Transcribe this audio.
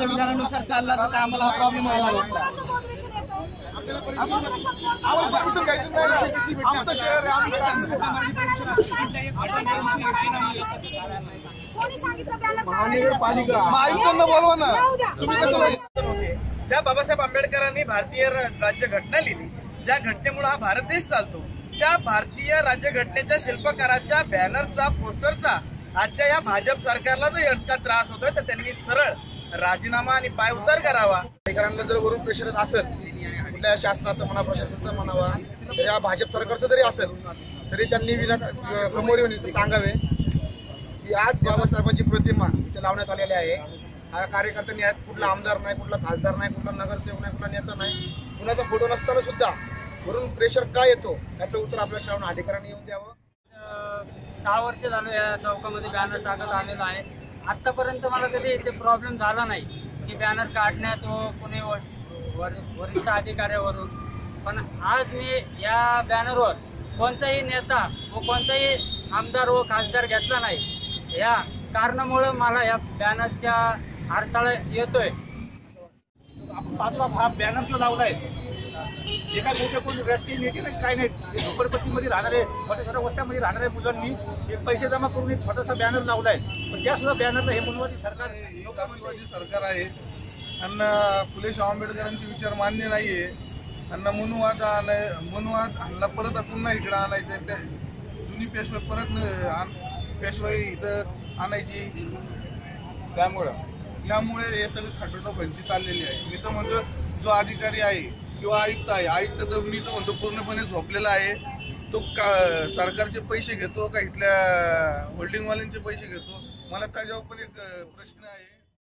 संविधानानुसार चालला तर आम्हाला हा प्रॉब्लेम व्हायला लागला कोणाचं बोलवा ना तुम्ही कसं ज्या बाबासाहेब आंबेडकरांनी भारतीय राज्य घटना लिहिली ज्या घटनेमुळे हा भारत देश चालतो त्या भारतीय राज्यघटनेच्या शिल्पकाराच्या बॅनरचा पोस्टरचा आजच्या या भाजप सरकारला जर इतका त्रास होतोय तर त्यांनी सरळ राजीनामा आणि पाय पायउतार करावा. अधिकाऱ्यांना जर वरून प्रेशर असेल कुठल्या शासनाचं म्हणा प्रशासनाचं म्हणावा तरी या भाजप सरकारचं जरी असेल तरी त्यांनी विना समोर येऊन सांगावे की आज बाबासाहेबांची प्रतिमा इथे लावण्यात आलेली आहे. हा कार्यकर्त्यांनी आहेत कुठला आमदार नाही कुठला खासदार नाही कुठला नगरसेवक नाही कुठला नेता नाही. कुणाचा फोटो नसताना सुद्धा वरून प्रेशर काय येतो याचं उत्तर आपल्या शाळा अधिकाऱ्यांनी येऊन द्यावं. सहा वर्ष झालं या चौकामध्ये बॅनर टाकत आलेला आहे. आतापर्यंत मला कधी ते प्रॉब्लेम झाला नाही की बॅनर काढण्यात हो, व कोणी वरिष्ठ अधिकाऱ्यावरून. पण आज मी या बॅनरवर कोणताही नेता व कोणताही आमदार व खासदार घेतला नाही. या कारणामुळं मला या बॅनरच्या अडथळा येतोय. आपण हा बॅनर जो लावलाय एका मोठ्या कोणी राजकीय नेते नाही काय नाही. झोपडपट्टीमध्ये राहणारे छोट्या छोट्या वस्त्यामध्ये राहणाऱ्या मुलांनी एक पैसे जमा करून एक छोटासा बॅनर लावलाय. पण त्या सुद्धा बॅनरला हे मनवादी सरकार हे जातीवादी सरकार आहे. त्यांना फुले शाहू आंबेडकरांचे विचार मान्य नाहीये. त्यांना मनुवाद आलाय मनुवाद आणला परत पुन्हा इकडे आणायचं त्या जुनी पेशवाई परत पेशवाई इथं आणायची. त्यामुळं? ह्यामुळे हे सगळं खटोटोपंची चाललेली आहे. मी तर म्हणतो जो अधिकारी आहे किंवा आयुक्त आहे. आयुक्त तर मी तर म्हणतो पूर्णपणे झोपलेला आहे. तो का सरकारचे पैसे घेतो का? इथल्या होल्डिंगवाल्यांचे पैसे घेतो? मला त्याच्यावर पण एक प्रश्न आहे.